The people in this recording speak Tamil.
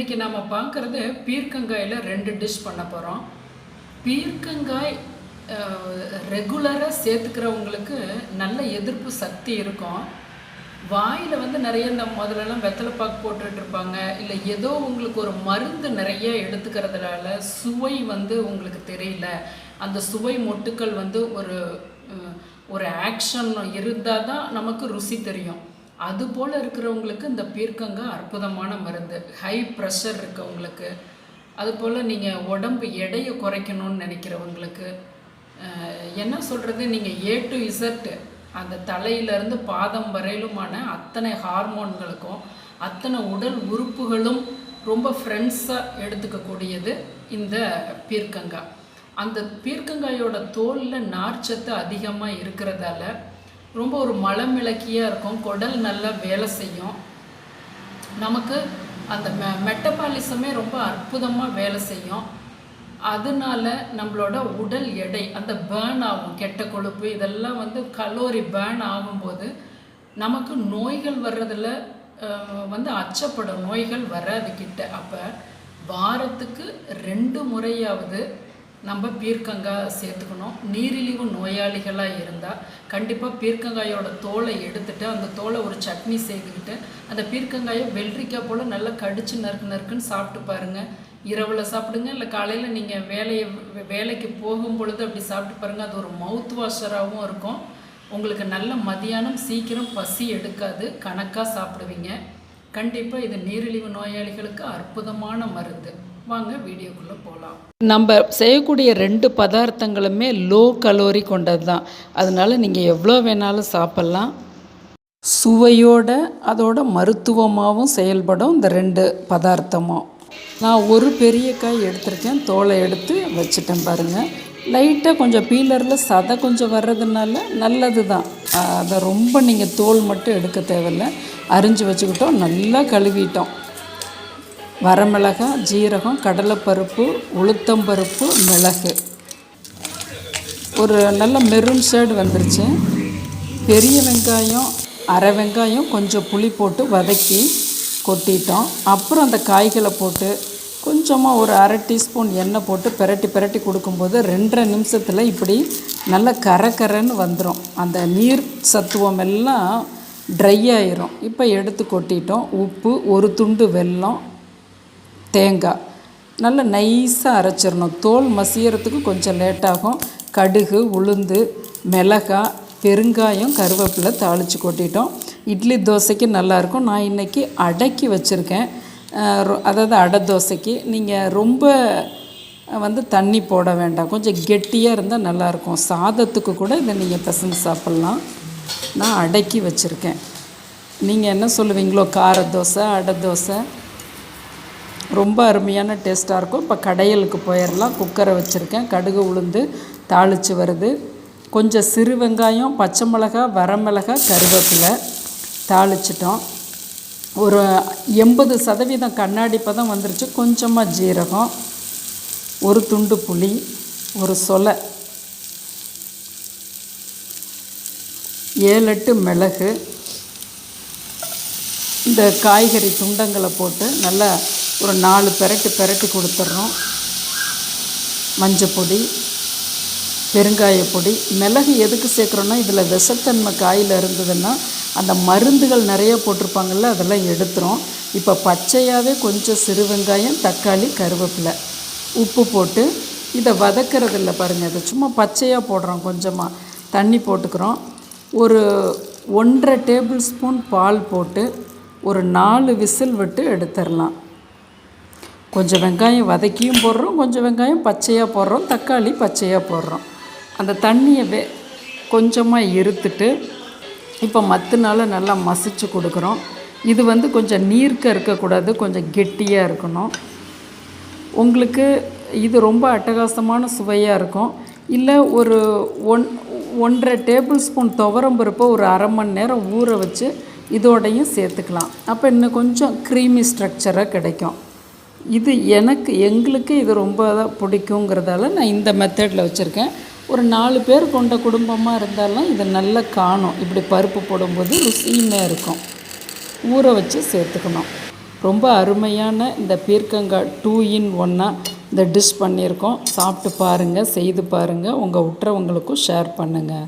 இன்றைக்கி நம்ம பார்க்குறது பீர்க்கங்காயில் ரெண்டு டிஷ் பண்ண போகிறோம் பீர்க்கங்காய் ரெகுலராக சேர்த்துக்கிறவங்களுக்கு நல்ல எதிர்ப்பு சக்தி இருக்கும். வாயில் வந்து நிறைய இந்த முதல்லலாம் வெத்தலைப்பாக்கு போட்டுட்டு இருப்பாங்க. இல்லை ஏதோ உங்களுக்கு ஒரு மருந்து நிறைய எடுத்துக்கிறதுனால சுவை வந்து உங்களுக்கு தெரியல. அந்த சுவை மொட்டுக்கள் வந்து ஒரு ஒரு ஆக்ஷன் இருந்தால் தான் நமக்கு ருசி தெரியும். அது போல் இருக்கிறவங்களுக்கு இந்த பீர்க்கங்கா அற்புதமான மருந்து. ஹை ப்ரெஷர் இருக்கவங்களுக்கு. அதுபோல் நீங்கள் உடம்பு எடையை குறைக்கணும்னு நினைக்கிறவங்களுக்கு என்ன சொல்கிறது நீங்கள் ஏ டு இசட்டு அந்த தலையிலேருந்து பாதம் வரையிலுமான அத்தனை ஹார்மோன்களுக்கும் அத்தனை உடல் உறுப்புகளும் ரொம்ப ஃப்ரெண்ட்ஸாக எடுத்துக்கக்கூடியது இந்த பீர்க்கங்காய் அந்த பீர்க்கங்காயோட தோலில் நார்ச்சத்து அதிகமாக இருக்கிறதால ரொம்ப ஒரு மலம் விளக்கியாக இருக்கும். குடல் நல்லா வேலை செய்யும். நமக்கு அந்த மெ மெட்டபாலிசமே ரொம்ப அற்புதமாக வேலை செய்யும். அதனால நம்மளோட உடல் எடை அந்த பேர்ன் ஆகும் கெட்ட கொழுப்பு இதெல்லாம் வந்து கலோரி பேர்ன் ஆகும்போது நமக்கு நோய்கள் வர்றதில் வந்து அச்சப்படும். நோய்கள் வராது கிட்ட. அப்போ வாரத்துக்கு ரெண்டு முறையாவது நம்ம பீர்க்கங்காய் சேர்த்துக்கணும். நீரிழிவு நோயாளிகளாக இருந்தால் கண்டிப்பாக பீர்க்கங்காயோட தோலை எடுத்துட்டு அந்த தோலை ஒரு சட்னி சேர்த்துக்கிட்டு அந்த பீர்க்கங்காயை வெள்ளரிக்காய் போல் நல்லா கடிச்சு நறுக்கு நறுக்குன்னு சாப்பிட்டு பாருங்கள் இரவில் சாப்பிடுங்க இல்லை காலையில் நீங்கள் வேலையை வேலைக்கு போகும் பொழுது அப்படி சாப்பிட்டு பாருங்கள் அது ஒரு மவுத் வாஷராகவும் இருக்கும். உங்களுக்கு நல்ல மதியானம் சீக்கிரம் பசி எடுக்காது கணக்காக சாப்பிடுவீங்க. கண்டிப்பாக இது நீரிழிவு நோயாளிகளுக்கு அற்புதமான மருந்து. வாங்க வீடியோக்குள்ளே போகலாம் நம்ம செய்யக்கூடிய ரெண்டு பதார்த்தங்களுமே லோ கலோரி கொண்டது தான். அதனால நீங்கள் எவ்வளோ வேணாலும் சாப்பிட்லாம். சுவையோட அதோட மருத்துவமாகவும் செயல்படும் இந்த ரெண்டு பதார்த்தமும். நான் ஒரு பெரிய காய் எடுத்திருக்கேன். தோலை எடுத்து வச்சுட்டேன் பாருங்கள் லைட்டாக கொஞ்சம் பீலரில் சதை கொஞ்சம் வர்றதுனால நல்லது தான். அதை ரொம்ப நீங்கள் தோல் மட்டும் எடுக்க தேவையில்ல. அரிஞ்சு வச்சுக்கிட்டோம். நல்லா கழுவிட்டோம். வரமிளகாய் ஜீரகம் கடலைப்பருப்பு உளுத்தம்பருப்பு மிளகு. ஒரு நல்ல மெரூன் ஷேடு வந்துருச்சு. பெரிய வெங்காயம் அரை வெங்காயம் கொஞ்சம் புளி போட்டு வதக்கி கொட்டிட்டோம். அப்புறம் அந்த காய்களை போட்டு கொஞ்சமாக ஒரு அரை டீஸ்பூன் எண்ணெய் போட்டு பிரட்டி பிரட்டி கொடுக்கும்போது ரெண்டரை நிமிஷத்தில் இப்படி நல்ல கரை வந்துடும் அந்த நீர் சத்துவம் எல்லாம் ட்ரை ஆயிரும். இப்போ எடுத்து கொட்டிட்டோம். உப்பு ஒரு துண்டு வெல்லம் தேங்காய். நல்லா நைஸாக அரைச்சிடணும். தோல் மசியறதுக்கு கொஞ்சம் லேட்டாகும். கடுகு உளுந்து மிளகாய் பெருங்காயம் கருவேப்பிலை தாளித்து கொட்டிட்டோம். இட்லி தோசைக்கு நல்லாயிருக்கும். நான் இன்றைக்கி அடக்கி வச்சுருக்கேன். ரொ- அதாவது அடை தோசைக்கு. நீங்கள் ரொம்ப வந்து தண்ணி போட வேண்டாம். கொஞ்சம் கெட்டியாக இருந்தால் நல்லாயிருக்கும். சாதத்துக்கு கூட இதை நீங்கள் பசங்க சாப்பிட்லாம். நான் அடக்கி வச்சுருக்கேன். நீங்கள் என்ன சொல்லுவீங்களோ? கார தோசை அடை தோசை? ரொம்ப அருமையான டேஸ்ட்டாக இருக்கும். இப்போ கடையலுக்கு போயிடலாம் குக்கரை வச்சுருக்கேன். கடுகு உளுந்து தாளித்து வருது. கொஞ்சம் சிறு வெங்காயம் பச்சை மிளகா வரமிளகா கருவேப்பிலை தாளிச்சிட்டோம். ஒரு எண்பது சதவீதம் கண்ணாடி பதம் வந்துருச்சு. கொஞ்சமாக ஜீரகம் ஒரு துண்டு புளி ஒரு சொலை ஏழு எட்டு மிளகு இந்த காய்கறி துண்டங்களை போட்டு நல்லா ஒரு நாலு பெரட்டு பெரட்டி கொடுத்துட்றோம். மஞ்சள் பொடி பெருங்காய பொடி மிளகு எதுக்கு சேர்க்குறோன்னா இதில் விஷத்தன்மை காயில் இருந்ததுன்னா அந்த மருந்துகள் நிறைய போட்டிருப்பாங்கள்ல அதெல்லாம் எடுத்துரும் இப்போ பச்சையாகவே கொஞ்சம் சிறு வெங்காயம் தக்காளி கருவேப்பிலை உப்பு போட்டு இதை வதக்கறதில்ல பாருங்கள் இதை சும்மா பச்சையாக போடுறோம் கொஞ்சமாக தண்ணி போட்டுக்கிறோம். ஒரு ஒன்றரை டேபிள் ஸ்பூன் பால் போட்டு ஒரு நாலு விசில் விட்டு எடுத்துடலாம். கொஞ்சம் வெங்காயம் வதக்கியும் போடுறோம் கொஞ்சம் வெங்காயம் பச்சையாக போடுறோம் தக்காளி பச்சையாக போடுறோம். அந்த தண்ணியை வே கொஞ்சமாக இருத்துட்டு இப்போ மத்துனால நல்லா மசிச்சு கொடுக்குறோம். இது வந்து கொஞ்சம் நீர்க்க இருக்கக்கூடாது கொஞ்சம் கெட்டியாக இருக்கணும். உங்களுக்கு இது ரொம்ப அட்டகாசமான சுவையாக இருக்கும். இல்லை ஒரு ஒன் ஒன்றரை டேபிள் ஸ்பூன் துவரம்பருப்பை ஒரு அரை மணி நேரம் ஊற வச்சு இதோடையும் சேர்த்துக்கலாம். அப்போ இன்னும் கொஞ்சம் க்ரீமி ஸ்ட்ரக்சராக கிடைக்கும். இது எனக்கு எங்களுக்கு இது ரொம்ப பிடிக்குங்கிறதால நான் இந்த மெத்தடில் வச்சுருக்கேன். ஒரு நாலு பேர் கொண்ட குடும்பமாக இருந்தாலும் இதை நல்லா காணும். இப்படி பருப்பு போடும்போது ருசியுமே இருக்கும். ஊற வச்சு சேர்த்துக்கணும். ரொம்ப அருமையான இந்த பீர்க்கங்காய் டூ இன் ஒன்னாக இந்த டிஷ் பண்ணியிருக்கோம். சாப்பிட்டு பாருங்கள் செய்து பாருங்கள் உங்கள் உற்றவங்களுக்கும் ஷேர் பண்ணுங்கள்